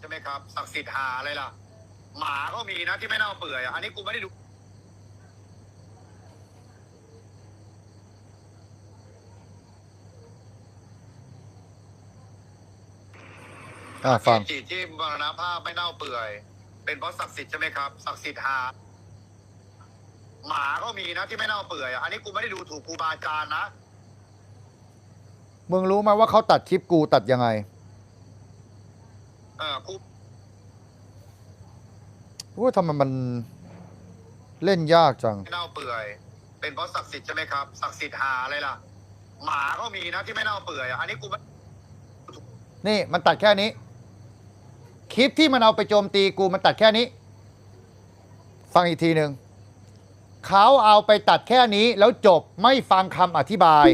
ใช่ไหมครับศักดิ์สิทธิ์หาอะไรล่ะ หมาก็มีนะที่ไม่เน่าเปื่อยอะอันนี้กูไม่ได้ดูอ่าฟังจิตที่มรณภาพไม่เน่าเปื่อย เป็นเพราะศักดิ์สิทธิ์ใช่ไหมครับศักดิ์สิทธิ์หาหมาก็มีนะที่ไม่เน่าเปื่อยอะอันนี้กูไม่ได้ดูถูกครูบาอาจารย์นะมึงรู้ไหมว่าเขาตัดคลิปกูตัดยังไง เออกูว่าทำไมมันเล่นยากจัง ไม่เน่าเปื่อย เป็นเพราะศักดิ์สิทธิ์ใช่ไหมครับศักดิ์สิทธิ์หาอะไรล่ะ หมาก็มีนะที่ไม่เน่าเปื่อยอะอันนี้กูไม่นี่มันตัดแค่นี้ คลิปที่มันเอาไปโจมตีกูมันตัดแค่นี้ ฟังอีกทีหนึ่งเขาเอาไปตัดแค่นี้แล้วจบไม่ฟังคำอธิบาย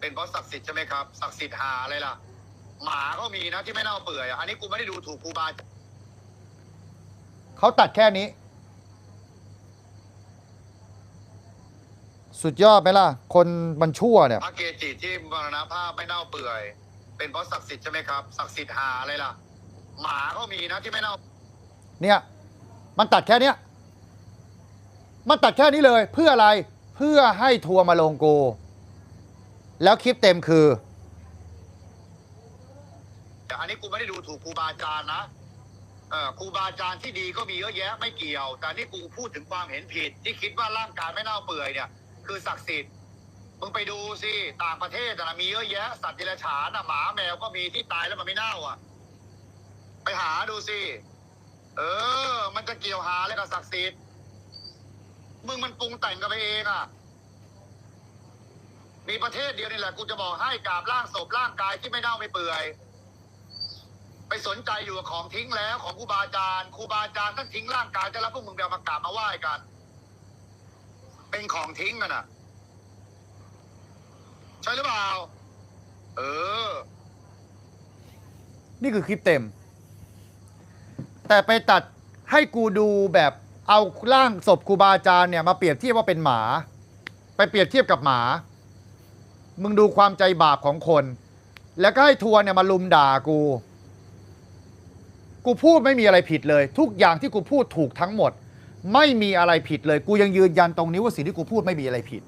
เป็นเพราะศักดิ์สิทธิ์ใช่ไหมครับศักดิ์สิทธิ์หาอะไรล่ะ หมาก็มีนะที่ไม่เน่าเปื่อยอะอันนี้กูไม่ได้ดูถูกครูบาอาจารย์เขาตัดแค่นี้ สุดยอดไหมล่ะ คนมันชั่วเนี่ย พระเกจิที่มรณภาพไม่เน่าเปื่อย เป็นเพราะศักดิ์สิทธิ์ใช่ไหมครับศักดิ์สิทธิ์หาอะไรล่ะ หมาก็มีนะที่ไม่เน่าเนี่ย มันตัดแค่เนี้ยมันตัดแค่นี้เลย เพื่ออะไรเพื่อให้ทัวร์มาลงกู แล้วคลิปเต็มคือแต่ อันนี้กูไม่ได้ดูถูกครูบาอาจารย์นะเออครูบาอาจารย์ที่ดีก็มีเยอะแยะไม่เกี่ยว แต่นี่กูพูดถึงความเห็นผิด ที่คิดว่าร่างกายไม่เน่าเปื่อยเนี่ย คือศักดิ์สิทธิ์มึงไปดูสิต่างประเทศนะมีเยอะแยะ สัตว์ดรัจฉานนะหมาแมวก็มีที่ตายแล้วมันไม่เน่าอะ ไปหาดูสิเออ มันจะเกี่ยวหาอะไรกับศักดิ์สิทธิ์มึงมันปรุงแต่งกันไปเองอะมีประเทศเดียวนี่แหละกูจะบอกให้กราบร่างศพร่างกายที่ไม่เน่าไม่เปื่อย ไปสนใจอยู่กับของทิ้งแล้วของครูบาอาจารย์ครูบาอาจารย์ท่านทิ้งร่างกายแต่แล้วพวกมึงเดียวมากราบมาไหว้กัน เป็นของทิ้งกันอะ ใช่หรือเปล่า เออ นี่คือคลิปเต็ม แต่ไปตัดให้กูดูแบบเอาร่างศพครูบาอาจารย์เนี่ยมาเปรียบเทียบว่าเป็นหมา ไปเปรียบเทียบกับหมา มึงดูความใจบาปของคน แล้วก็ให้ทัวร์เนี่ยมาลุมด่ากู กูพูดไม่มีอะไรผิดเลย ทุกอย่างที่กูพูดถูกทั้งหมด ไม่มีอะไรผิดเลย กูยังยืนยันตรงนี้ว่าสิ่งที่กูพูดไม่มีอะไรผิด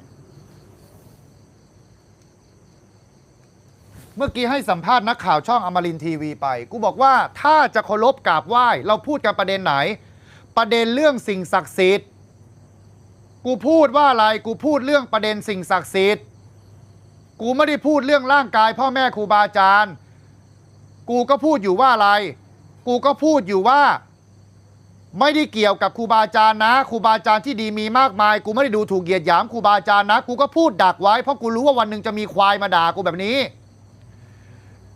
เมื่อกี้ให้สัมภาษณ์นักข่าวช่องอมรินทีวีไป กูบอกว่าถ้าจะเคารพกราบไหว้ เราพูดกันประเด็นไหน ประเด็นเรื่องสิ่งศักดิ์สิทธิ์ กูพูดว่าอะไร กูพูดเรื่องประเด็นสิ่งศักดิ์สิทธิ์ กูไม่ได้พูดเรื่องร่างกาย พ่อแม่ครูบาอาจารย์ กูก็พูดอยู่ว่าอะไร กูก็พูดอยู่ว่า ไม่ได้เกี่ยวกับครูบาอาจารย์นะครูบาอาจารย์ที่ดีมีมากมาย กูไม่ได้ดูถูกเหยียดหยามครูบาอาจารย์นะ กูก็พูดดักไว้เพราะกูรู้ว่าวันหนึ่งจะมีควายมาด่ากูแบบนี้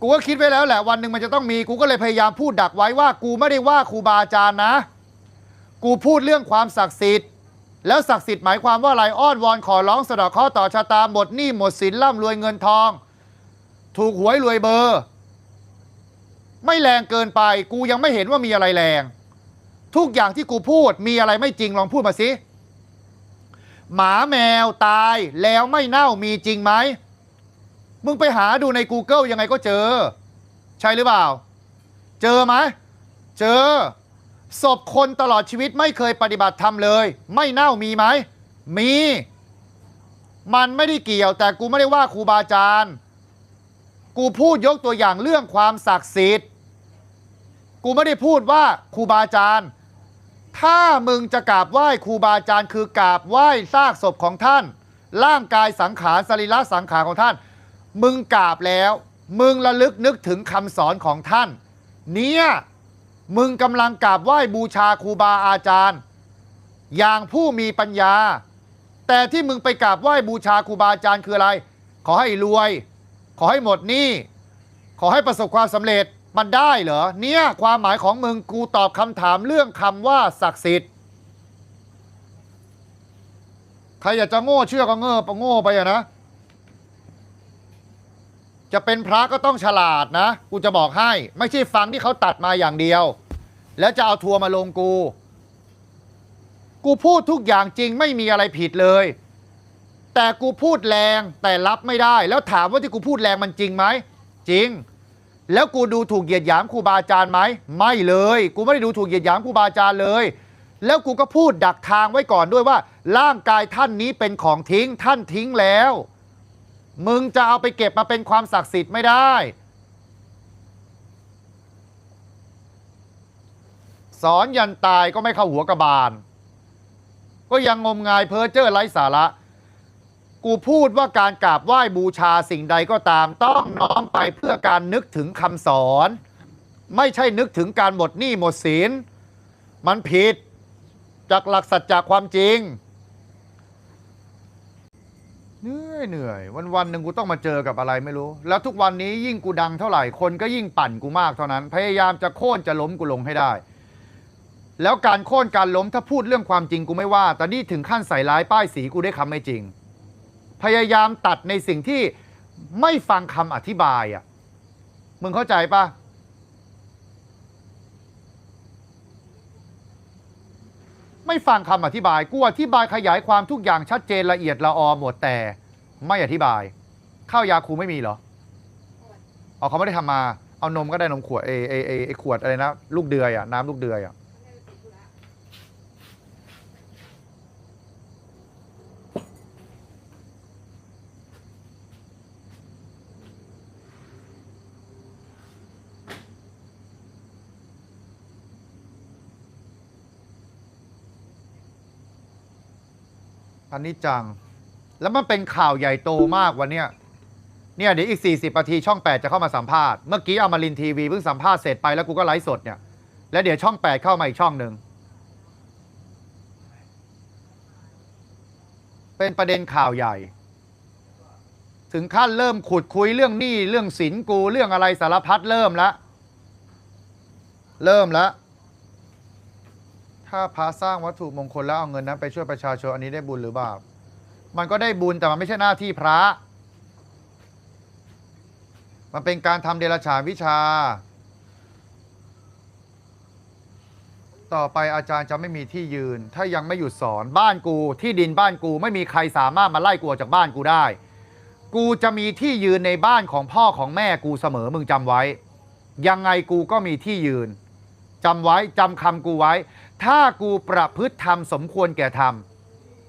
กูก็คิดไว้แล้วแหละวันหนึ่งมันจะต้องมีกูก็เลยพยายามพูดดักไว้ว่า กูไม่ได้ว่าครูบาอาจารย์นะ กูพูดเรื่องความศักดิ์สิทธิ์แล้วศักดิ์สิทธิ์หมายความว่าอะไรอ้อนวอนขอร้องสะเดาะเคราะห์ต่อชะตาหมดหนี้หมดสินร่ำรวยเงินทอง ถูกหวยรวยเบอร์ ไม่แรงเกินไป กูยังไม่เห็นว่ามีอะไรแรง ทุกอย่างที่กูพูดมีอะไรไม่จริงลองพูดมาสิหมาแมวตายแล้วไม่เน่ามีจริงไหม มึงไปหาดูใน Google ยังไงก็เจอ ใช่หรือเปล่า เจอไหม เจอ ศพคนตลอดชีวิตไม่เคยปฏิบัติธรรมเลย ไม่เน่ามีไหม มี มันไม่ได้เกี่ยวแต่กูไม่ได้ว่าครูบาอาจารย์ กูพูดยกตัวอย่างเรื่องความศักดิ์สิทธิ์ กูไม่ได้พูดว่าครูบาอาจารย์ ถ้ามึงจะกราบไหว้ครูบาอาจารย์คือกราบไหว้ซากศพของท่าน ร่างกายสังขารสรีระสังขารของท่าน มึงกราบแล้ว มึงระลึกนึกถึงคำสอนของท่าน เนี่ยมึงกำลังกราบไหว้บูชาครูบาอาจารย์ อย่างผู้มีปัญญา แต่ที่มึงไปกราบไหว้บูชาครูบาอาจารย์คืออะไร ขอให้รวย ขอให้หมดหนี้ขอให้ประสบความสำเร็จ มันได้เหรอ เนี่ย ความหมายของมึงกูตอบคำถามเรื่องคำว่าศักดิ์สิทธิ์ใครอยากจะโง่เชื่อก็เง่อปะโง่ไปอะนะ จะเป็นพระก็ต้องฉลาดนะ กูจะบอกให้ ไม่ใช่ฟังที่เขาตัดมาอย่างเดียว แล้วจะเอาทัวร์มาลงกู กูพูดทุกอย่างจริงไม่มีอะไรผิดเลย แต่กูพูดแรงแต่รับไม่ได้ แล้วถามว่าที่กูพูดแรงมันจริงไหมจริง แล้วกูดูถูกเหยียดหยามครูบาอาจารย์ไหมไม่เลย กูไม่ได้ดูถูกเหยียดหยามครูบาอาจารย์เลย แล้วกูก็พูดดักทางไว้ก่อนด้วยว่า ร่างกายท่านนี้เป็นของทิ้งท่านทิ้งแล้ว มึงจะเอาไปเก็บมาเป็นความศักดิ์สิทธิ์ไม่ได้สอนยันตายก็ไม่เข้าหัวกระบาล ก็ยังงมงายเพ้อเจ้อไร้สาระ กูพูดว่าการกราบไหว้บูชาสิ่งใดก็ตาม ต้องน้อมไปเพื่อการนึกถึงคำสอน ไม่ใช่นึกถึงการหมดหนี้หมดสินมันผิดจากหลักสัจจะความจริง เหนื่อยเหนื่อย วันวันหนึ่งกูต้องมาเจอกับอะไรไม่รู้ แล้วทุกวันนี้ยิ่งกูดังเท่าไหร่คนก็ยิ่งปั่นกูมากเท่านั้น พยายามจะโค่นจะล้มกูลงให้ได้ แล้วการโค่นการล้มถ้าพูดเรื่องความจริงกูไม่ว่า แต่นี่ถึงขั้นใส่ร้ายป้ายสีกูได้คำไม่จริง พยายามตัดในสิ่งที่ไม่ฟังคำอธิบายอะ มึงเข้าใจปะไม่ฟังคำอธิบาย กูอธิบายขยายความทุกอย่างชัดเจนละเอียดละออหมดแต่ ไม่อธิบาย ข้าวยาคูไม่มีเหรอเอาเขาไม่ได้ทำมา เอานมก็ได้นมขวดเอเอเอเอขวดอะไรนะ ลูกเดือยอะน้ำลูกเดือยอะ อันนี้จัง แล้วมันเป็นข่าวใหญ่โตมากวันเนี้ยเนี่ยเดี๋ยวอีก 40นาทีช่อง 8 จะเข้ามาสัมภาษณ์ เมื่อกี้เอามารินทีวีเพิ่งสัมภาษณ์เสร็จไปแล้วกูก็ไลฟ์สดเนี่ย แล้วเดี๋ยวช่อง 8 เข้ามาอีกช่องหนึ่ง เป็นประเด็นข่าวใหญ่ ถึงขั้นเริ่มขุดคุยเรื่องหนี้เรื่องสินกูเรื่องอะไรสารพัดเริ่มแล้วเริ่มแล้ว ถ้าพระสร้างวัตถุมงคลแล้วเอาเงินนั้นไปช่วยประชาชนอันนี้ได้บุญหรือบาปมันก็ได้บุญแต่มันไม่ใช่หน้าที่พระ มันเป็นการทำเดรัจฉานวิชา ต่อไปอาจารย์จะไม่มีที่ยืน ถ้ายังไม่หยุดสอนบ้านกูที่ดินบ้านกูไม่มีใครสามารถมาไล่กูออกจากบ้านกูได้ กูจะมีที่ยืนในบ้านของพ่อของแม่กูเสมอมึงจำไว้ ยังไงกูก็มีที่ยืนจำไว้จำคำกูไว้ ถ้ากูประพฤติธรรมสมควรแก่ธรรม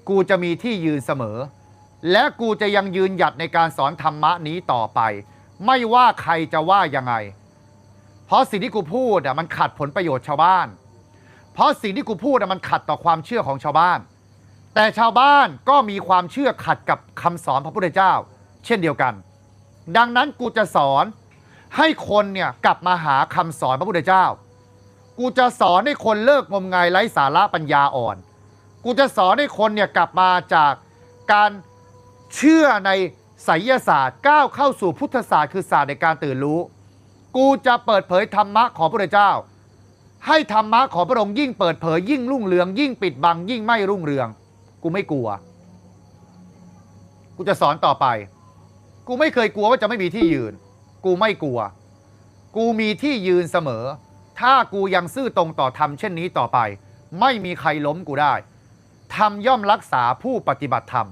กูจะมีที่ยืนเสมอ และกูจะยังยืนหยัดในการสอนธรรมะนี้ต่อไป ไม่ว่าใครจะว่ายังไง เพราะสิ่งที่กูพูดอะมันขัดผลประโยชน์ชาวบ้าน เพราะสิ่งที่กูพูดอะมันขัดต่อความเชื่อของชาวบ้าน แต่ชาวบ้านก็มีความเชื่อขัดกับคำสอนพระพุทธเจ้า เช่นเดียวกัน ดังนั้นกูจะสอนให้คนเนี่ยกลับมาหาคำสอนพระพุทธเจ้า กูจะสอนให้คนเลิกงมงายไร้สาระปัญญาอ่อน กูจะสอนให้คนเนี่ยกลับมาจากการเชื่อในไสยศาสตร์ก้าวเข้าสู่พุทธศาสตร์คือศาสตร์ในการตื่นรู้ กูจะเปิดเผยธรรมะของพระเจ้า ให้ธรรมะของพระองค์ยิ่งเปิดเผยยิ่งรุ่งเรือง ยิ่งปิดบังยิ่งไม่รุ่งเรือง กูไม่กลัว กูจะสอนต่อไป กูไม่เคยกลัวว่าจะไม่มีที่ยืน กูไม่กลัว กูมีที่ยืนเสมอ ถ้ากูยังซื่อตรงต่อธรรมเช่นนี้ต่อไป ไม่มีใครล้มกูได้ธรรมย่อมรักษาผู้ปฏิบัติธรรม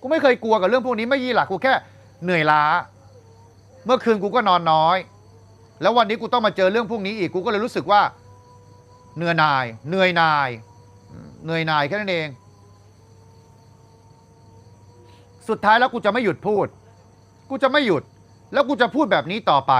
กูไม่เคยกลัวกับเรื่องพวกนี้ไม่ยี่หลักกูแค่เหนื่อยล้า เมื่อคืนกูก็นอนน้อย แล้ววันนี้กูต้องมาเจอเรื่องพวกนี้อีกกูก็เลยรู้สึกว่าเหนื่อยนาย เหนื่อยนายเหนื่อยนายแค่นั้นเอง สุดท้ายแล้วกูจะไม่หยุดพูด กูจะไม่หยุด แล้วกูจะพูดแบบนี้ต่อไป